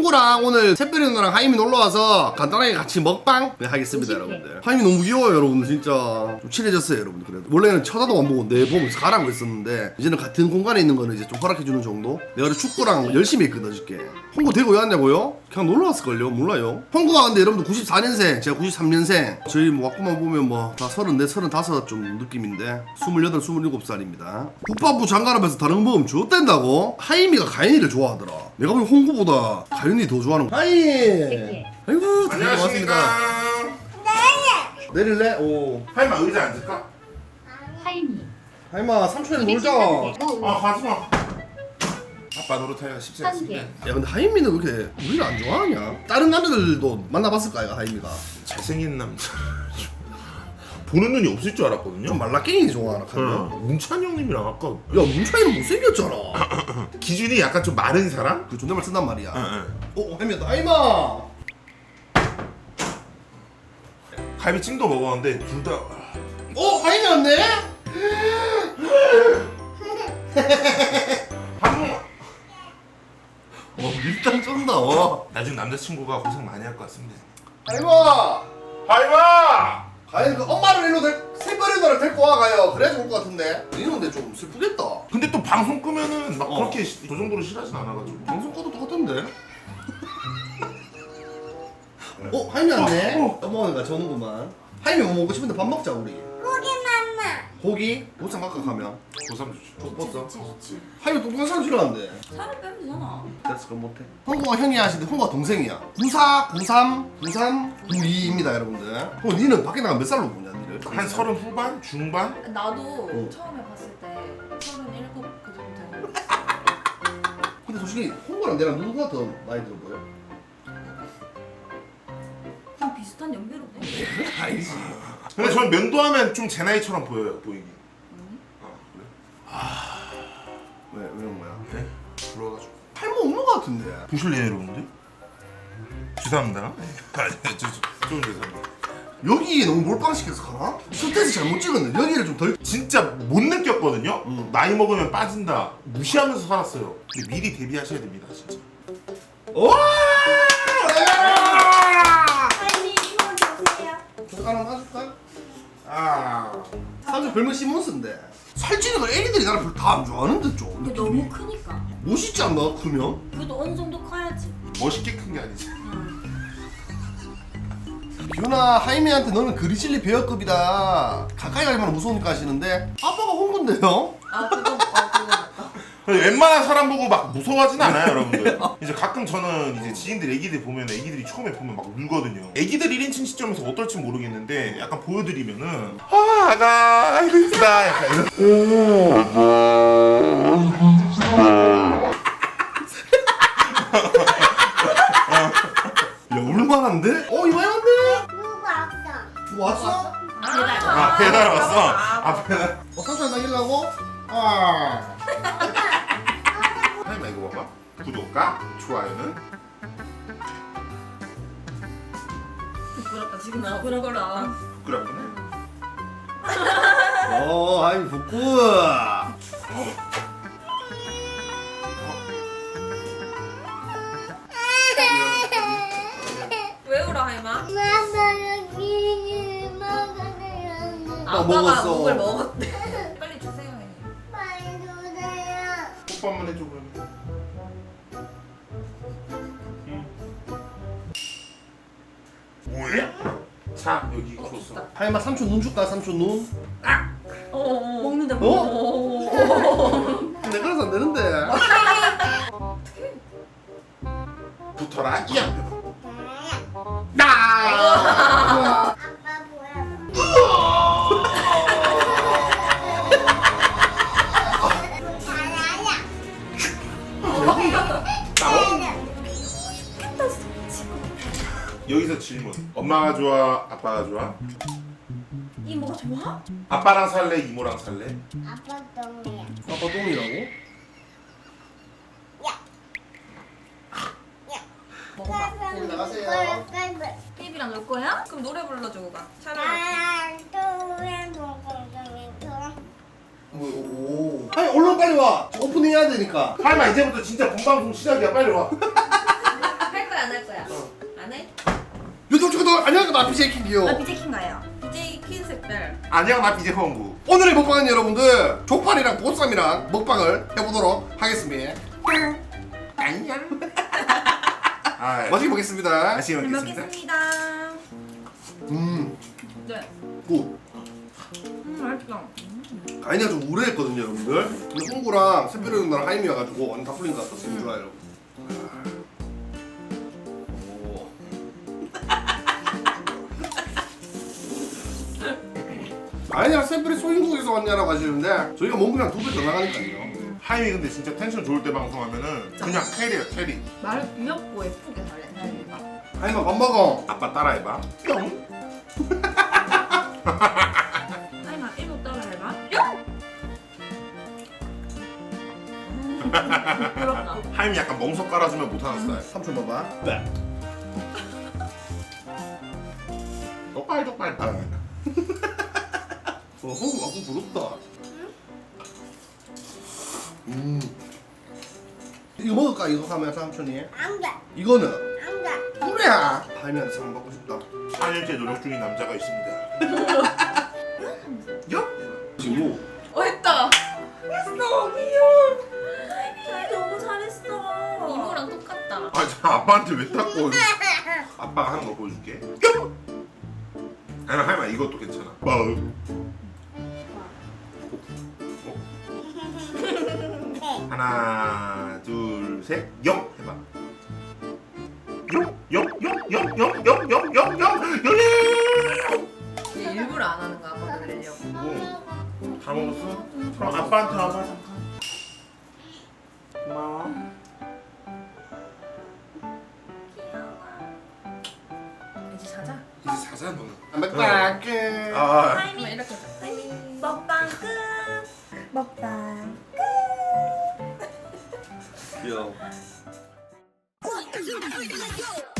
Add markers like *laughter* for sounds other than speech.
홍구랑 오늘 샛별이 누나랑 하임이 놀러와서 간단하게 같이 먹방? 네, 하겠습니다 여러분들. 하임이 너무 귀여워요 여러분들. 진짜 좀 친해졌어요 여러분들 그래도. 원래는 쳐다도 안 보고 내 보면서 가라고 했었는데 이제는 같은 공간에 있는 거는 이제 좀 허락해주는 정도? 내가 어제 축구랑 열심히 했거든 어저께. 홍구 대구 왜 왔냐고요? 그냥 놀러 왔을걸요? 몰라요. 홍구가 근데 여러분들 94년생 제가 93년생. 저희 뭐 왔구만 보면 뭐 다 34, 35좀 느낌인데 28, 27살입니다. 국밥부 장가라면서 다른 거 먹으면 좋댄다고? 하임이가 가인이를 좋아하더라. 내가 보면 홍구보다 가인이 더 좋아하는 거. 하임 아이고 다들 고맙습니다. 내릴래? 오. 할마 의자 앉을까? 하임이. 하임아 삼촌이랑 놀자. 아 가지마. 아빠 노릇하기가 쉽지 한 않습니다 근데 하임이는 왜 이렇게 우리를 안 좋아하냐? 다른 남자들도 만나봤을까 이거 하임이가. 잘생긴 남자 보는 눈이 없을 줄 알았거든요 좀 말라깽이 좋아하나 카면 응. 문찬이 형님이랑 아까 야 문차이는 못생겼잖아 *laughs* 기준이 약간 좀 마른 사람? 그 존댓말 쓴단 말이야 응, 응. 어 하임아 갈비찜도 먹었는데 둘 다 어 하임이 왔네? 한번 어 밀당 쩐다 어 나중 남자친구가 고생 많이 할 것 같습니다 하임아 할마! 가인 그 엄마를 일로 될 새별이 너를 데리고 와 가요 그래야 좋을 것 같은데. 근데 좀 슬프겠다. 근데 또 방송 끄면은 막 어. 그렇게 시- 그 정도로 싫어하진 않아가지고. 방송 꺼도 똑같던데? 어 하임이 왔네. 어, 어머니가 저는구만. 하임이 뭐 먹고 싶은데 밥 먹자 우리 고기? 보쌈 각각 하면 고3 좋죠 족보쌈 좋지 좋지 하임이 똑똑한 사람 싫어하는데 살을 빼면 되잖아 됐어 그럼 못해 홍구가 형이 하시는데 홍구가 동생이야 94, 93, 93, 92입니다 여러분들 어 니는 밖에 나가 몇 살로 보냐 니를? 한 서른 후반? 중반? 나도 어. 처음에 봤을 때 서른일곱 그 정도 근데 솔직히 홍구랑 내랑 누구가 더 나이 들어 보여? 좀 비슷한 연배로 보여 *laughs* 아니지 근데 저는 면도하면 좀 제 나이처럼 보여요 보이기 아 그래? 왜? 왜 그런 거야? 네? 부러워가지고 탈모 없는 거 같은데 보실래요 여러분들? 죄송합니다 *laughs* 아, 저, 저, 좀 죄송합니다 여기에 너무 몰빵시켜서 가나? 스테이지 잘못 찍었네 여기를 좀 덜 진짜 못 느꼈거든요 음. 나이 먹으면 빠진다 무시하면서 살았어요 근데 미리 대비하셔야 됩니다 진짜 와! 별명 시몬스인데. 살찌는 걸 애기들이 나를 별로 다 안 좋아하는데 좀 근데 느낌이. 너무 크니까. 멋있지 않나 크면? 그래도 어느 정도 커야지. 멋있게 큰 게 아니지. 기훈아 *laughs* 하이미한테 너는 그리즐리 베어급이다. 가까이 가기만 무서우니까 하시는데. 아빠가 홍군데요? 아 그거 웬만한 사람 보고 막 무서워하진 않아요 여러분들. *laughs* 이제 가끔 저는 이제 지인들 애기들 보면 애기들이 처음에 보면 막 울거든요. 애기들 1인칭 시점에서 어떨지 모르겠는데 약간 보여드리면은 아 아가 아이고 이쁘다 약간 이런. 야 울만한데? 어 이만한데? 누구 왔어? 뭐 왔어? 아 배달 왔어. 아 배달. 어 삼촌 나길라고? 아 *laughs* 구독과 좋아요는? 부끄럽다. 지금 나 부끄러워라. 부끄럽구나 *laughs* 어 하이미 복구 왜 울어 하이마? 아, 아빠가 먹었어. 목을 먹었대 자 여기 줬어 하이마 삼촌 눈 줄까 삼촌 눈? 어 먹는데 어? 뭐 내가 그래서 안 되는데. *laughs* 붙어라 이 앞에 나! 아빠 보여 여기서 질문. 엄마가 좋아 아빠가 좋아? 이모가 좋아? 아빠랑 살래 이모랑 살래? 아빠 똥이야. 아빠 똥이라고? 먹어봐. 나가세요. 테이비랑 놀 거야? 그럼 노래 불러주고 가. 차라리 오, 오. 하이 얼른 빨리 와. 오프닝 해야 되니까. 할마 이제부터 진짜 본방송 시작이야. 빨리 와. 유튜 브 친구들 안녕하세요 나 BJ 킹기요 나 BJ 킹가요. BJ 퀸 색깔. 안녕 나 BJ 허은구 오늘의 먹방은 여러분들 족발이랑 보쌈이랑 먹방을 해보도록 하겠습니다 안녕 *laughs* 아 맛있게 먹겠습니다 맛있게 잘 먹겠습니다 먹겠습니다. 음 네. 굿. 음 맛있어. 가인이가 좀 우려했거든요 여러분들 근데 홍구랑 샘표리 누나랑 하임이 와가지고 완전 다 풀린 것 같아 지금 좋아요 여러분 샘표리 소인국에서 왔냐라고 하시는데 저희가 몸무게랑 두배 더 나가니까요. 하임이 근데 진짜 텐션 좋을 때 방송하면은 그냥 캐리야 캐리. 말을 귀엽고 예쁘게 잘해. 하임아 밥 먹어 아빠 따라해봐. 뿅. *laughs* 하임아 이거 따라해봐. 뿅. 음, 부끄럽다. 하임이 약간 멍석 깔아주면 못하는 스타일 삼촌 봐봐. 네. 똑바이 똑바이 아, 어, 홍구 아구 부럽다 음 이거 먹을까 이거 하면 삼촌이 안 돼. 이거는 안 돼. 그래 하임이한테 상 받고 싶다 4년째 노력 중인 남자가 있습니다 요? 지금 뭐 어 했다. 했어 귀여워. 하임이 너무 잘했어. 이모랑 똑같다. 아, 저 아빠한테 왜 닦고 아빠가 하는 거 보여줄게 뿅! 아니 하임아 이것도 괜찮아 뭐? 하나 둘셋영 해봐 영영영영영영영영영 얘 일부러 안 하는 거 아빠 놀리려고. 다 먹었어? 그럼 아빠한테 와봐 고마워 이제 자자. 이제 자자 너는 먹방 끝아 Let's go.